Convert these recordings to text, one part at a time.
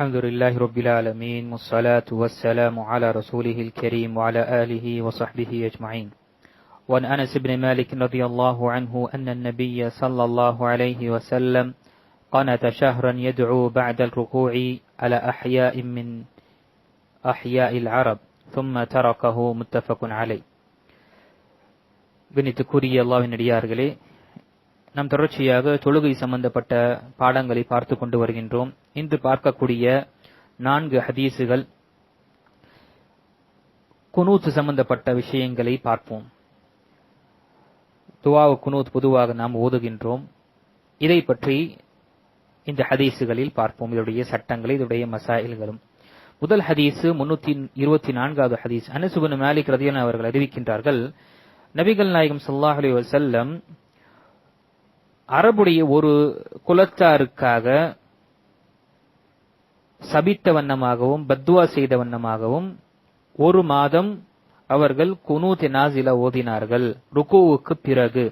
الحمد لله رب العالمين والصلاة والسلام على رسوله الكريم وعلى آله وصحبه أجمعين. وعن أنس بن مالك رضي الله عنه أن النبي صلى الله عليه وسلم قنت شهرا يدعو بعد الركوع على أحياء من أحياء العرب ثم تركه متفق عليه. بنت كوري الله نريارغلي நாம் தொடர்ச்சியாக தொழுகை சம்பந்தப்பட்ட பாடங்களை பார்த்து கொண்டு வருகின்றோம். இன்று பார்க்கக்கூடிய நான்கு ஹதீசுகள் குனூத் சம்பந்தப்பட்ட விஷயங்களை பார்ப்போம். துவாவு குனூத் பொதுவாக நாம் ஓதுகின்றோம். இதை பற்றி இந்த ஹதீசுகளில் பார்ப்போம். இதனுடைய சட்டங்களை இதனுடைய மசாயில்களும். முதல் ஹதீஸ் முன்னூத்தி இருபத்தி நான்காவது ஹதீஸ். அனசுபன் மாலிக் ரதியன் அவர்கள் அறிவிக்கின்றார்கள் நபிகள் நாயகம் சல்லாஹ் அலி வசல்லம் அரபுடைய ஒரு குலத்தாருக்காக சபித்த வண்ணமாகவும் பத்வா செய்த வண்ணமாகவும் ஒரு மாதம் அவர்கள் குனூத் நாசில ஓதினார்கள். ருக்குவுக்கு பிறகு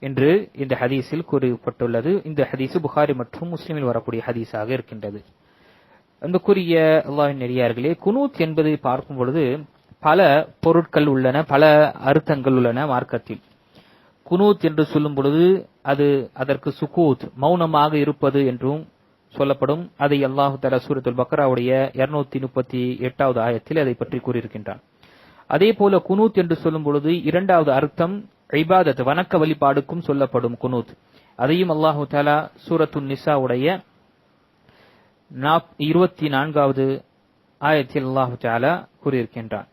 என்று இந்த ஹதீஸில் கூறப்பட்டுள்ளது. இந்த ஹதீஸ் புகாரி மற்றும் முஸ்லிமில் வரக்கூடிய ஹதீஸாக இருக்கின்றது. அன்புக்குரிய அல்லாஹின் நெறியார்களே குனூத் என்பதை பார்க்கும் பொழுது பல பொருட்கள் உள்ளன பல அர்த்தங்கள் உள்ளன மார்க்கத்தில். குனூத் என்று சொல்லும் பொழுது அது அதற்கு சுகூத் மௌனமாக இருப்பது என்றும் சொல்லப்படும். அதை அல்லாஹு தலா சூரத்துல் பக்ராவுடைய இருநூத்தி முப்பத்தி எட்டாவது ஆயத்தில் அதை பற்றி கூறியிருக்கின்றான். அதே போல குனூத் என்று சொல்லும் பொழுது இரண்டாவது அர்த்தம் ஐபாதத் வணக்க வழிபாடுக்கும் சொல்லப்படும் குனூத். அதையும் அல்லாஹு தாலா சூரத்து நிசாவுடைய இருபத்தி நான்காவது ஆயத்தில் அல்லாஹு தாலா கூறியிருக்கின்றான்.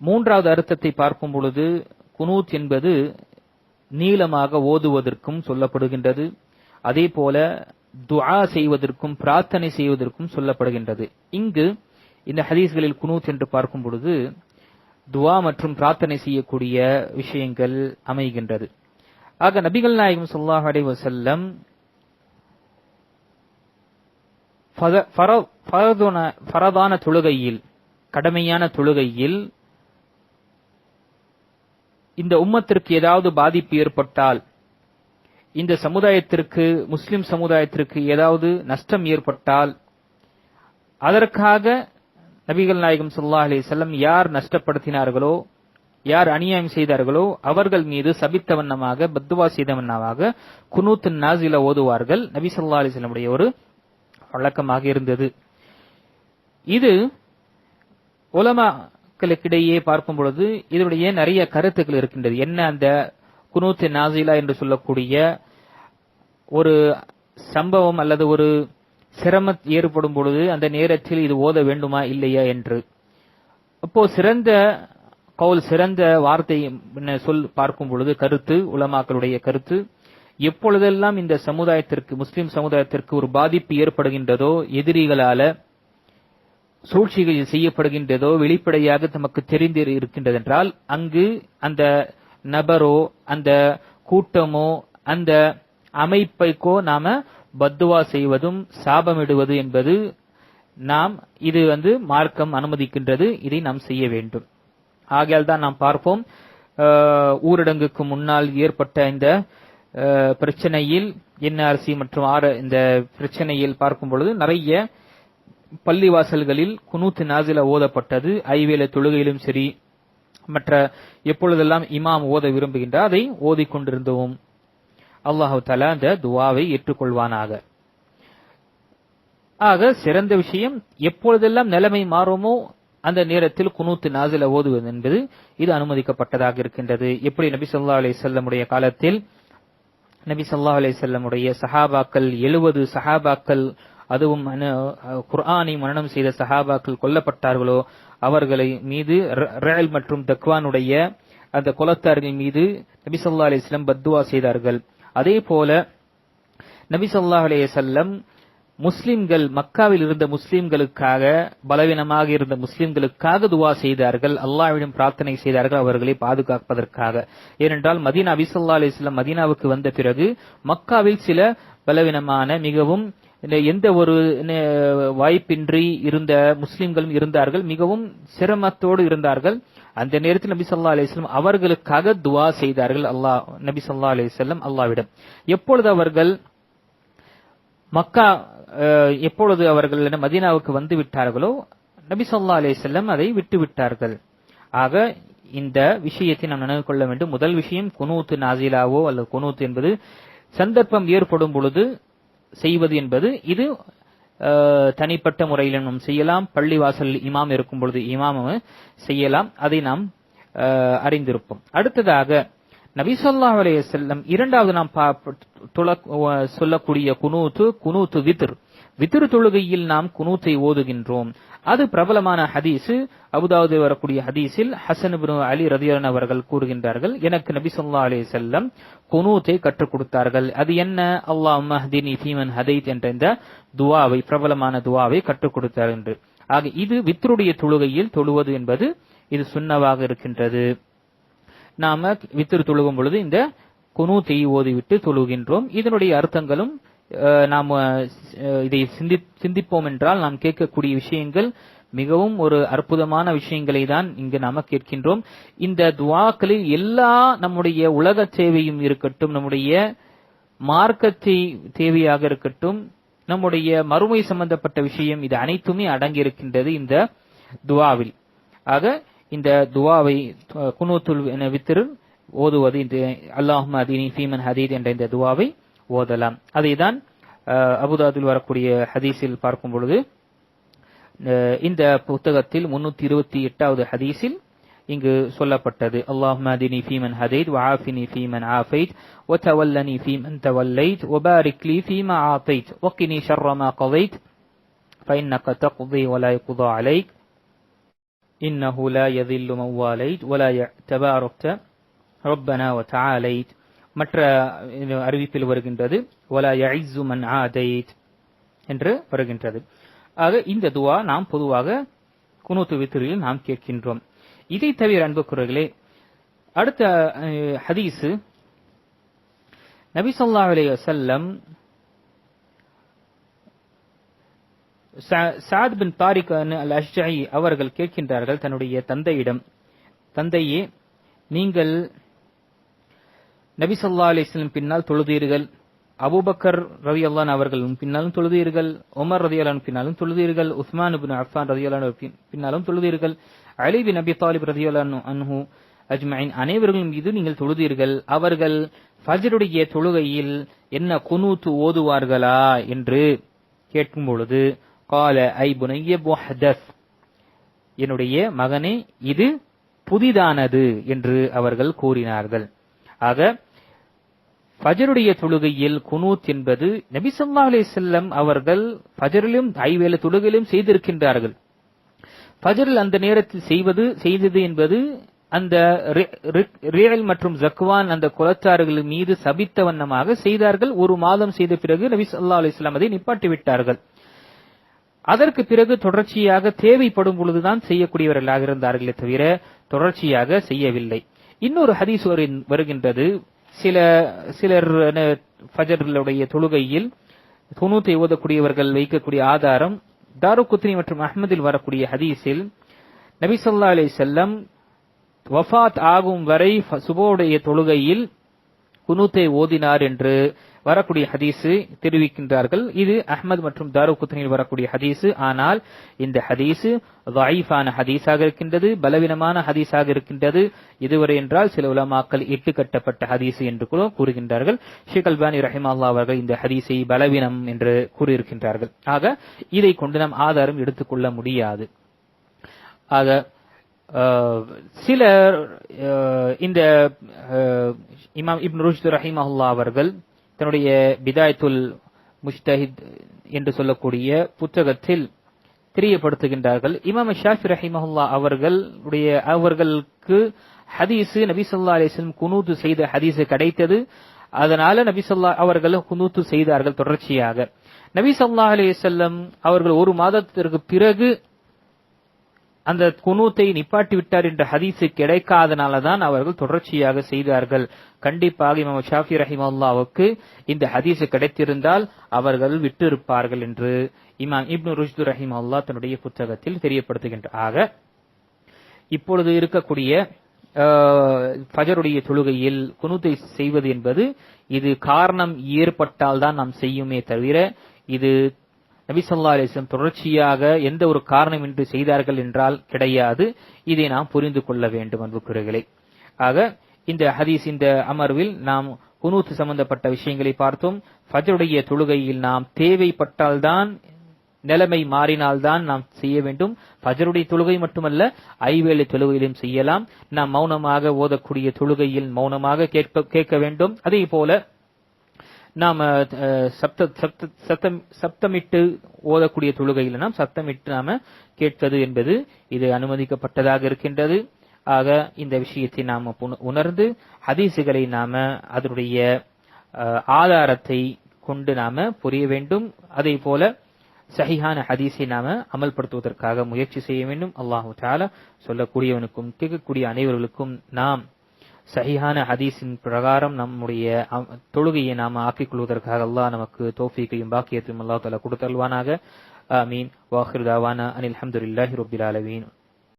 மூன்றாவது அர்த்தத்தை பார்க்கும் பொழுது குனூத் என்பது நீளமாக ஓதுவதற்கும் சொல்லப்படுகின்றது. அதே போல துஆ செய்வதற்கும் பிரார்த்தனை செய்வதற்கும் சொல்லப்படுகின்றது. இங்கு இந்த ஹதீஸ்களில் குனூத் என்று பார்க்கும் பொழுது துவா மற்றும் பிரார்த்தனை செய்யக்கூடிய விஷயங்கள் அமைகின்றது. ஆக நபிகள் நாயகம் சொல்லாஹ் அலை வசல்லம் ஃபரதான தொழுகையில் கடமையான தொழுகையில் இந்த உம்மத்திற்கு ஏதாவது பாதிப்பு ஏற்பட்டால் இந்த சமுதாயத்திற்கு முஸ்லிம் சமுதாயத்திற்கு ஏதாவது நஷ்டம் ஏற்பட்டால் அதற்காக நபிகள் நாயகம் சொல்லா அலி செல்லம் யார் நஷ்டப்படுத்தினார்களோ யார் அநியாயம் செய்தார்களோ அவர்கள் மீது சபித்த வண்ணமாக பத்துவா செய்த வண்ணமாக குனூத் நாசில ஓதுவார்கள். நபி சொல்லா அலி செல்லமுடைய ஒரு வழக்கமாக இருந்தது. இது உலமா மக்களுக்கிடையே பார்க்கும் பொழுது இதனுடைய நிறைய கருத்துக்கள் இருக்கின்றது. என்ன அந்த குனூத்து நாசிலா என்று சொல்லக்கூடிய ஒரு சம்பவம் அல்லது ஒரு சிரமம் ஏற்படும் பொழுது அந்த நேரத்தில் இது ஓத வேண்டுமா இல்லையா என்று. அப்போ சிறந்த கவுல் சிறந்த வார்த்தை சொல் பார்க்கும் பொழுது கருத்து உலமாக்களுடைய கருத்து எப்பொழுதெல்லாம் இந்த சமுதாயத்திற்கு முஸ்லிம் சமுதாயத்திற்கு ஒரு பாதிப்பு ஏற்படுகின்றதோ எதிரிகளால சூழ்ச்சிகள் செய்யப்படுகின்றதோ வெளிப்படையாக தமக்கு தெரிந்து இருக்கின்றதென்றால் அங்கு அந்த நபரோ அந்த கூட்டமோ அந்த அமைப்பைக்கோ நாம பத்துவா செய்வதும் சாபமிடுவது என்பது நாம் இது வந்து மார்க்கம் அனுமதிக்கின்றது இதை நாம் செய்ய வேண்டும். ஆகையால் தான் நாம் பார்ப்போம் ஊரடங்குக்கு முன்னால் ஏற்பட்ட இந்த பிரச்சனையில் என்ஆர்சி மற்றும் ஆர் இந்த பிரச்சனையில் பார்க்கும் பொழுது நிறைய பள்ளிவாசல்களில் குனூத்து நாசில ஓதப்பட்டது. ஐவேல தொழுகையிலும் சரி மற்ற எப்பொழுதெல்லாம் இமாம் ஓத விரும்புகின்றார் அதை ஓதிக்கொண்டிருந்தோம் அல்லாஹு தலா அந்த துவாவை ஏற்றுக்கொள்வானாக. ஆக சிறந்த விஷயம் எப்பொழுதெல்லாம் நிலைமை மாறுமோ அந்த நேரத்தில் குனூத்து நாசில ஓதுவது என்பது இது அனுமதிக்கப்பட்டதாக இருக்கின்றது. எப்படி நபி சொல்லா அலி செல்லமுடைய காலத்தில் நபி சொல்லா அலி செல்லமுடைய சஹாபாக்கள் எழுபது சஹாபாக்கள் அதுவும் குர்ஆனை மரணம் செய்த சஹாபாக்கள் கொல்லப்பட்டார்களோ அவர்களை மீது ரேல் மற்றும் தக்வானுடைய அந்த குலத்தார்கள் மீது நபி சொல்லா அலிஸ்லம் பத்துவா செய்தார்கள். அதே போல நபி சொல்லா அலையம் முஸ்லிம்கள் மக்காவில் இருந்த முஸ்லிம்களுக்காக பலவீனமாக இருந்த முஸ்லிம்களுக்காக துவா செய்தார்கள். அல்லாவிடம் பிரார்த்தனை செய்தார்கள் அவர்களை பாதுகாப்பதற்காக. ஏனென்றால் மதீனா அபிசல்லா அலிஸ்லாம் மதீனாவுக்கு வந்த பிறகு மக்காவில் சில பலவீனமான மிகவும் எந்த ஒரு வாய்ப்பின்றி இருந்த முஸ்லிம்களும் இருந்தார்கள் மிகவும் சிரமத்தோடு இருந்தார்கள். அந்த நேரத்தில் நபி சொல்லா அலிஸ்லாம் அவர்களுக்காக துவா செய்தார்கள் அல்லாஹ் நபி சொல்லா அலிஸ்லாம் அல்லாவிடம் எப்பொழுது அவர்கள் மக்கா எப்பொழுது அவர்கள் மதீனாவுக்கு வந்து விட்டார்களோ நபி சொல்லா அலைஹி அதை விட்டு விட்டார்கள். ஆக இந்த விஷயத்தை நாம் நினைவு கொள்ள வேண்டும். முதல் விஷயம் குனூத்து நாசிலாவோ அல்லது குனூத் என்பது சந்தர்ப்பம் ஏற்படும் பொழுது செய்வது என்பது இது தனிப்பட்ட முறையில் நாம் செய்யலாம். பள்ளிவாசல் இமாம் இருக்கும் பொழுது இமாம் செய்யலாம். அதை நாம் அறிந்திருப்போம். அடுத்ததாக நபிசல்லா ஸல்லல்லாஹு இரண்டாவது நாம் பா- சொல்லக்கூடிய குனூத்து குனூத்து வித்ர். வித்திரு தொழுகையில் நாம் குனூத்தை ஓதுகின்றோம். அது பிரபலமான ஹதீஸ். அபுதாவுது வரக்கூடிய ஹதீஸில் ஹசன் அலி ரதியன் அவர்கள் கூறுகின்றார்கள் எனக்கு நபி சொல்லா அலைஹி செல்லம் குனூத்தை கற்றுக் கொடுத்தார்கள். அது என்ன? அல்லாஹ் மஹ்தினி ஃபீமன் ஹதைத் என்ற இந்த துவாவை பிரபலமான துவாவை கற்றுக் கொடுத்தார் என்று. ஆக இது வித்ருடைய தொழுகையில் தொழுவது என்பது இது சுண்ணவாக இருக்கின்றது. நாம வித்திரு தொழுகும் பொழுது இந்த குனூத்தை ஓதிவிட்டு தொழுகின்றோம். இதனுடைய அர்த்தங்களும் நாம் இதை சிந்தி சிந்திப்போம் என்றால் நாம் கேட்கக்கூடிய விஷயங்கள் மிகவும் ஒரு அற்புதமான விஷயங்களை தான் இங்கு நாம கேட்கின்றோம். இந்த துவாக்களில் எல்லா நம்முடைய உலக தேவையும் இருக்கட்டும் நம்முடைய மார்க்கத்தை தேவையாக இருக்கட்டும் நம்முடைய மறுமை சம்பந்தப்பட்ட விஷயம் இது அனைத்துமே அடங்கி இருக்கின்றது இந்த துவாவில். ஆக இந்த துவாவை குனூத்துல் என வித்திரு ஓதுவது இந்த அல்லாஹ் அதீனி ஃபீமன் ஹதீத் என்ற இந்த துவாவை ஓதலாம் அதைதான் அஹ், அபுதாபில் வரக்கூடிய ஹதீஸில் பார்க்கும் பொழுது அஹ், இந்த புத்தகத்தில் முன்னூத்தி இருபத்தி எட்டாவது ஹதீஸில் இங்கு சொல்லப்பட்டது அல்லாஹும் அதினி ஃபீமன் ஹதைத் வஆஃபினி ஃபீமன் ஆஃபைத் وتولني فيمن توليت وبارك لي فيما أعطيت وقني شر ما قضيت فإنك تقضي ولا يقضى عليك إنه لا يذل من واليت ولا ي- تباركت ربنا وتعاليت மற்ற அறிவிப்பில் வருகின்றது. ஒலா யைசு மன் ஆதைத் என்று வருகின்றது. ஆக இந்த துவா நாம் பொதுவாக குனூத்து வித்திரியில் நாம் கேட்கின்றோம். இதை தவிர அன்புக்குறர்களே அடுத்த ஹதீஸு. நபி சொல்லா அலைய செல்லம் சாத் பின் தாரிக் அல் அஷ்ஜாயி அவர்கள் கேட்கின்றார்கள் தன்னுடைய தந்தையிடம். தந்தையே நீங்கள் நபி சொல்லா அலைஹி பின்னால் தொழுதீர்கள். அபூபக்கர் ரவி அல்லான் அவர்களும் பின்னாலும் தொழுதீர்கள். உமர் ரதி அலான் பின்னாலும் தொழுதீர்கள். உஸ்மான் பின் அஃபான் ரதி அலான் பின்னாலும் தொழுதீர்கள். அலி பின் நபி தாலிப் ரதி அலான் அன்ஹூ அஜ்மைன். அனைவர்களும் மீது நீங்கள் தொழுதீர்கள். அவர்கள் ஃபஜருடைய தொழுகையில் என்ன குனூத்து ஓதுவார்களா என்று கேட்கும் பொழுது கால ஐ புனைய என்னுடைய மகனே இது புதிதானது என்று அவர்கள் கூறினார்கள். ஆக ஃபஜருடைய தொழுகையில் குனூத் என்பது நபி அலே செல்லம் அவர்கள் ஃபஜரிலும் ஐவேல தொழுகையிலும் செய்திருக்கின்றார்கள். ஃபஜரில் அந்த நேரத்தில் செய்வது செய்தது என்பது அந்த ரி- ரியல் மற்றும் ஜக்வான் அந்த குலத்தார்கள் மீது சபித்த வண்ணமாக செய்தார்கள். ஒரு மாதம் செய்த பிறகு நபி சொல்லா அலிஸ்லாம் அதை நிப்பாட்டிவிட்டார்கள் அதற்கு பிறகு தொடர்ச்சியாக தேவைப்படும் பொழுதுதான் செய்யக்கூடியவர்களாக இருந்தார்களே தவிர தொடர்ச்சியாக செய்யவில்லை. இன்னொரு ஹதீஸ் வருகின்றது. சில சிலர் அஹ், ஃபஜர்களுடைய தொழுகையில் துணூத்தை ஓதக்கூடியவர்கள் வைக்கக்கூடிய ஆதாரம் தாருக்குத்னி மற்றும் அஹ்மதில் வரக்கூடிய ஹதீஸில் நபி சொல்லா அலி செல்லம் வஃத் ஆகும் வரை சுபோடைய தொழுகையில் குனூத்தை ஓதினார் என்று வரக்கூடிய ஹதீஸு தெரிவிக்கின்றார்கள். இது அஹ்மது மற்றும் தாரு குத்தனில் வரக்கூடிய ஹதீஸு. ஆனால் இந்த ஹதீஸு வாயிஃபான ஹதீஸாக இருக்கின்றது பலவீனமான ஹதீஸாக இருக்கின்றது. இதுவரை என்றால் சில உலமாக்கல் இட்டு கட்டப்பட்ட ஹதீஸு என்று கூட கூறுகின்றார்கள். ஷிகல்பானி அல்பானி ரஹிமல்லா அவர்கள் இந்த ஹதீஸை பலவீனம் என்று கூறியிருக்கின்றார்கள். ஆக இதை கொண்டு நாம் ஆதாரம் எடுத்துக்கொள்ள முடியாது. ஆக சிலர் இந்த இமாம் இப்னு ருஷ்து ரஹிமஹுல்லா அவர்கள் தன்னுடைய பிதாயத்துல் முஷ்தஹித் என்று சொல்லக்கூடிய புத்தகத்தில் தெரியப்படுத்துகின்றார்கள். இமாம் ஷாஃபி ரஹிமஹுல்லா அவர்களுடைய அவர்களுக்கு ஹதீஸு நபிசல்லா அலிஸ்லம் குனூத்து செய்த ஹதீஸு கிடைத்தது. அதனால நபிசல்லா அவர்கள் குனூத்து செய்தார்கள் தொடர்ச்சியாக. நபி ஸல்லல்லாஹு அலைஹி அவர்கள் ஒரு மாதத்திற்கு பிறகு அந்த குனூத்தை நிப்பாட்டி விட்டார் என்ற ஹதீஸு கிடைக்காதனால தான் அவர்கள் தொடர்ச்சியாக செய்தார்கள். கண்டிப்பாக இமாம் ஷாஃபி ரஹிமல்லாவுக்கு இந்த ஹதீஸு கிடைத்திருந்தால் அவர்கள் விட்டு இருப்பார்கள் என்று இமாம் இப்னு ருஷ்து ரஹிம் அல்லா தன்னுடைய புத்தகத்தில் தெரியப்படுத்துகின்றார் ஆக இப்பொழுது இருக்கக்கூடிய ஃபஜருடைய தொழுகையில் குனூத்தை செய்வது என்பது இது காரணம் ஏற்பட்டால் தான் நாம் செய்யுமே தவிர இது நபி தொடர்ச்சியாக எந்த ஒரு காரணமின்றி செய்தார்கள் என்றால் கிடையாது. இதை நாம் புரிந்து கொள்ள வேண்டும் அன்புக்குறைகளை ஆக இந்த ஹதீஸ் இந்த அமர்வில் நாம் குனூத் சம்பந்தப்பட்ட விஷயங்களை பார்த்தோம். ஃபஜருடைய தொழுகையில் நாம் தேவைப்பட்டால்தான் நிலைமை மாறினால்தான் நாம் செய்ய வேண்டும். ஃபஜருடைய தொழுகை மட்டுமல்ல ஐவேளை தொழுகையிலும் செய்யலாம். நாம் மௌனமாக ஓதக்கூடிய தொழுகையில் மௌனமாக கேட்க கேட்க வேண்டும். அதே போல நாம் சப்த சப்த சத்தம் சப்தமிட்டு ஓதக்கூடிய தொழுகையில் நாம் சத்தமிட்டு நாம கேட்பது என்பது இது அனுமதிக்கப்பட்டதாக இருக்கின்றது. ஆக இந்த விஷயத்தை நாம் உணர்ந்து ஹதீசுகளை நாம அதனுடைய ஆதாரத்தை கொண்டு நாம புரிய வேண்டும். அதே போல சஹிஹான ஹதீஸை நாம அமல்படுத்துவதற்காக முயற்சி செய்ய வேண்டும். அல்லாஹு தாலா சொல்லக்கூடியவனுக்கும் கேட்கக்கூடிய அனைவர்களுக்கும் நாம் சஹிஹான ஹதீஸின் பிரகாரம் நம்முடைய தொழுகையை நாம் ஆக்கிக் கொள்வதற்காக அல்லாஹ் நமக்கு தோஃபிக்கையும் பாக்கியத்தையும் அல்லாஹ் தாலா கொடுத்தல்வானாக ஆமீன். வாஹிர் தாவானா அனில் அஹமதுல்லாஹி ரப்பில் ஆலமீன்.